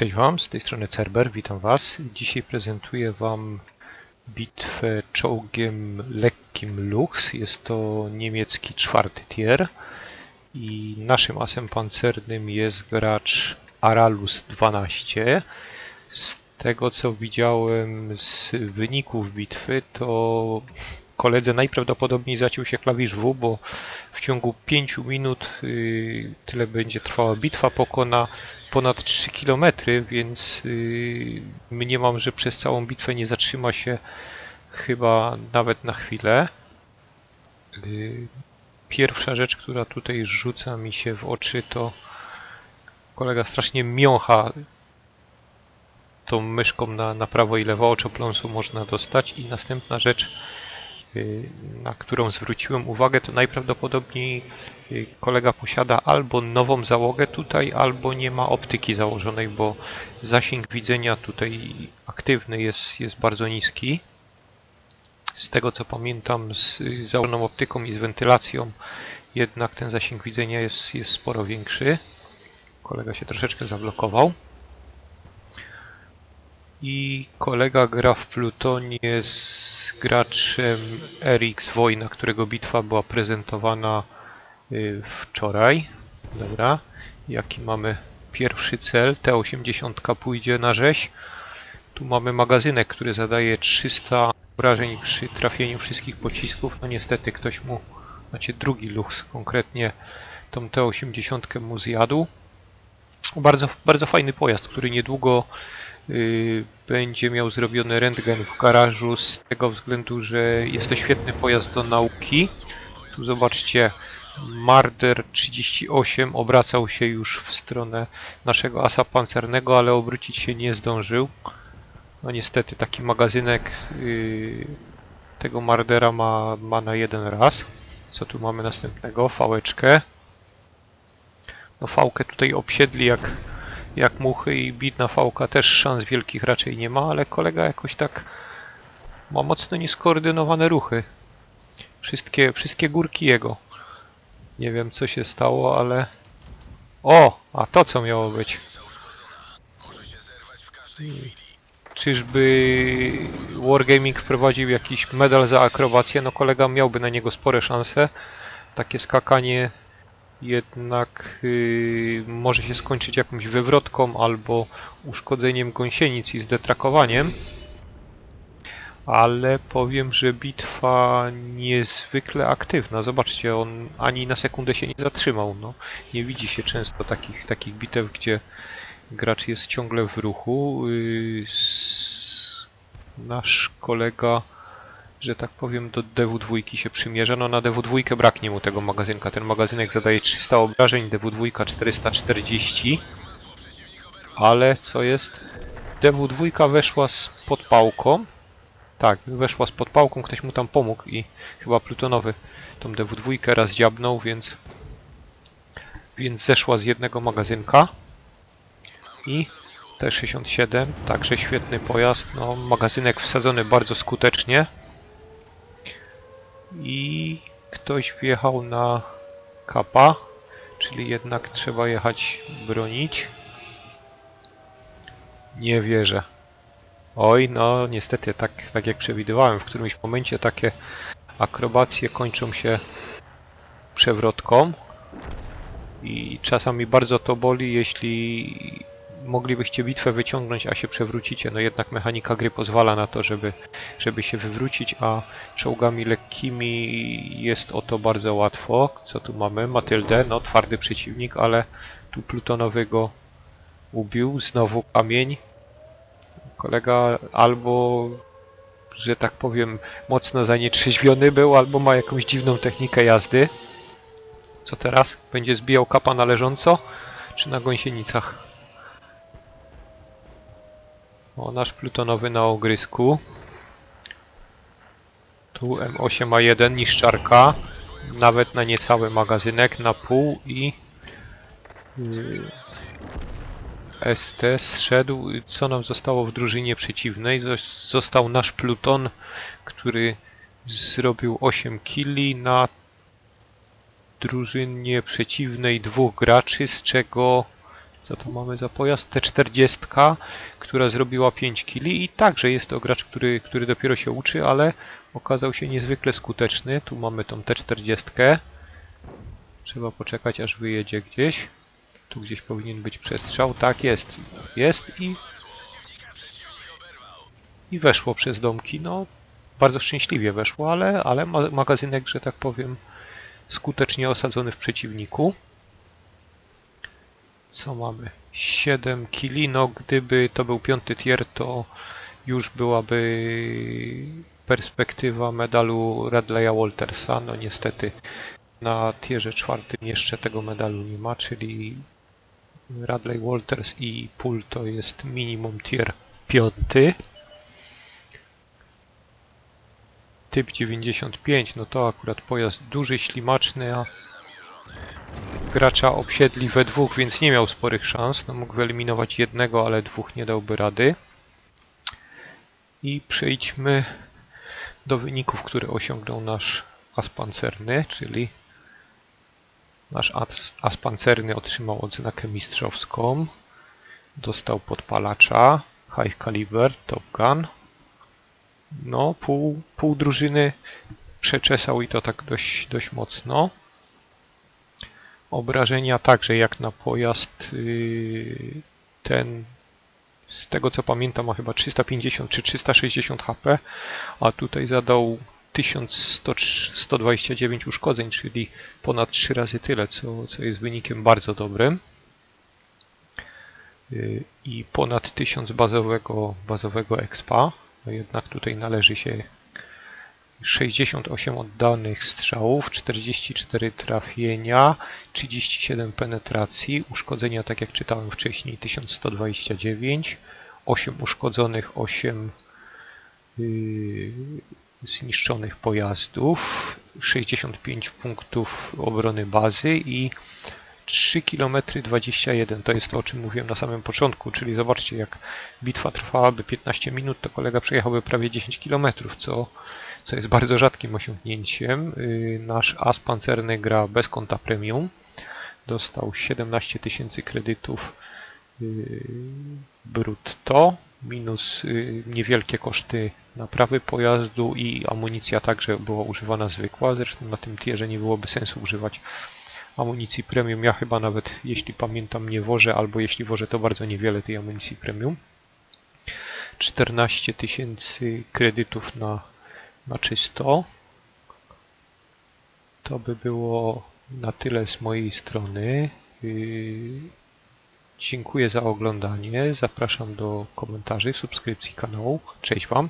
Cześć Wam, z tej strony Cerber, witam Was. Dzisiaj prezentuję Wam bitwę czołgiem lekkim Lux. Jest to niemiecki czwarty tier i naszym asem pancernym jest gracz Aralus 12. Z tego co widziałem z wyników bitwy, to koledze najprawdopodobniej zaciął się klawisz W, bo w ciągu 5 minut y, tyle będzie trwała bitwa, pokona ponad 3 km, więc yy, mniemam, że przez całą bitwę nie zatrzyma się chyba nawet na chwilę. Yy, Pierwsza rzecz, która tutaj rzuca mi się w oczy, to kolega strasznie miącha tą myszką na, na prawo i lewo oczopląsu można dostać i następna rzecz, na którą zwróciłem uwagę, to najprawdopodobniej yy, kolega posiada albo nową załogę tutaj, albo nie ma optyki założonej, bo zasięg widzenia tutaj aktywny jest, jest bardzo niski. Z tego co pamiętam z założoną optyką i z wentylacją jednak ten zasięg widzenia jest, jest sporo większy. Kolega się troszeczkę zablokował. I kolega gra w Plutonie z graczem RX Wojna, którego bitwa była prezentowana y, wczoraj. Dobra. Jaki mamy pierwszy cel? T80 pójdzie na rzeź. Tu mamy magazynek, który zadaje 300 obrażeń przy trafieniu wszystkich pocisków. No niestety ktoś mu, znaczy drugi Lux konkretnie, tą T80 mu zjadł. Bardzo, bardzo fajny pojazd, który niedługo będzie miał zrobiony rentgen w garażu z tego względu, że jest to świetny pojazd do nauki. Tu zobaczcie, Marder 38 obracał się już w stronę naszego asa pancernego, ale obrócić się nie zdążył. No niestety taki magazynek yy, tego Mardera ma, ma na jeden raz. Co tu mamy następnego? Fałeczkę. No fałkę tutaj obsiedli jak, jak muchy i bidna fałka też szans wielkich raczej nie ma, ale kolega jakoś tak ma mocno nieskoordynowane ruchy. Wszystkie, wszystkie górki jego. Nie wiem co się stało, ale... O! A to co miało być? Czyżby Wargaming wprowadził jakiś medal za akrobację? No kolega miałby na niego spore szanse. Takie skakanie jednak yy, może się skończyć jakąś wywrotką albo uszkodzeniem gąsienic i zdetrakowaniem. Ale powiem, że bitwa niezwykle aktywna. Zobaczcie, on ani na sekundę się nie zatrzymał. No, nie widzi się często takich, takich bitew, gdzie gracz jest ciągle w ruchu. Yy, nasz kolega, że tak powiem, do DW2 się przymierza. No na DW2 braknie mu tego magazynka. Ten magazynek zadaje 300 obrażeń, DW2 440. Ale co jest? DW2 weszła z podpałką. Tak, weszła z podpałką, ktoś mu tam pomógł i chyba plutonowy tą DW2 raz dziabnął, więc więc zeszła z jednego magazynka i T67, także świetny pojazd, no magazynek wsadzony bardzo skutecznie i ktoś wjechał na kapa, czyli jednak trzeba jechać bronić. Nie wierzę. Oj, no niestety, tak, tak jak przewidywałem, w którymś momencie takie akrobacje kończą się przewrotką i czasami bardzo to boli, jeśli moglibyście bitwę wyciągnąć, a się przewrócicie. No jednak mechanika gry pozwala na to, żeby, żeby się wywrócić, a czołgami lekkimi jest o to bardzo łatwo. Co tu mamy? Matyldę, no twardy przeciwnik, ale tu plutonowy go ubił. Znowu kamień. Kolega albo, że tak powiem, mocno zanietrzeźwiony był, albo ma jakąś dziwną technikę jazdy. Co teraz? Będzie zbijał kapa na leżąco, czy na gąsienicach? O, nasz plutonowy na ogrysku. Tu M8A1 niszczarka. Nawet na niecały magazynek, na pół i... Yy, ST zszedł. Co nam zostało w drużynie przeciwnej? Zos- Został nasz pluton, który zrobił 8 killi na drużynie przeciwnej dwóch graczy, z czego Co to mamy za pojazd? T40, która zrobiła 5 kili i także jest to gracz, który, który dopiero się uczy, ale okazał się niezwykle skuteczny. Tu mamy tą T40. Trzeba poczekać aż wyjedzie gdzieś. Tu gdzieś powinien być przestrzał. Tak jest. Jest i i weszło przez domki. No, bardzo szczęśliwie weszło, ale, ale ma- magazynek, że tak powiem, skutecznie osadzony w przeciwniku. Co mamy? 7 kili. No, gdyby to był piąty tier, to już byłaby perspektywa medalu Radleya Waltersa. No niestety na tierze czwartym jeszcze tego medalu nie ma, czyli Radley Walters i Pool to jest minimum tier piąty. Typ 95, no to akurat pojazd duży, ślimaczny, a gracza obsiedli we dwóch, więc nie miał sporych szans. No mógł wyeliminować jednego, ale dwóch nie dałby rady. I przejdźmy do wyników, które osiągnął nasz as pancerny, czyli nasz as, as pancerny otrzymał odznakę mistrzowską. Dostał podpalacza, high caliber, top gun. No, pół, pół drużyny przeczesał i to tak dość, dość mocno. Obrażenia także jak na pojazd yy, ten z tego co pamiętam ma chyba 350 czy 360 HP, a tutaj zadał 1129 uszkodzeń, czyli ponad 3 razy tyle, co, co jest wynikiem bardzo dobrym. Yy, I ponad 1000 bazowego, bazowego expa. No jednak tutaj należy się 68 oddanych strzałów, 44 trafienia, 37 penetracji, uszkodzenia, tak jak czytałem wcześniej, 1129, 8 uszkodzonych, 8 yy, zniszczonych pojazdów, 65 punktów obrony bazy i 3 km 21 to jest to, o czym mówiłem na samym początku, czyli zobaczcie, jak bitwa trwałaby 15 minut, to kolega przejechałby prawie 10 km, co, co jest bardzo rzadkim osiągnięciem. Yy, Nasz as pancerny gra bez konta premium. Dostał 17 tysięcy kredytów yy, brutto, minus yy, niewielkie koszty naprawy pojazdu i amunicja także była używana zwykła. Zresztą na tym tierze nie byłoby sensu używać amunicji premium. Ja chyba nawet, jeśli pamiętam, nie wożę, albo jeśli wożę, to bardzo niewiele tej amunicji premium. 14 tysięcy kredytów na, na czysto. To by było na tyle z mojej strony. Yy, Dziękuję za oglądanie. Zapraszam do komentarzy, subskrypcji kanału. Cześć Wam.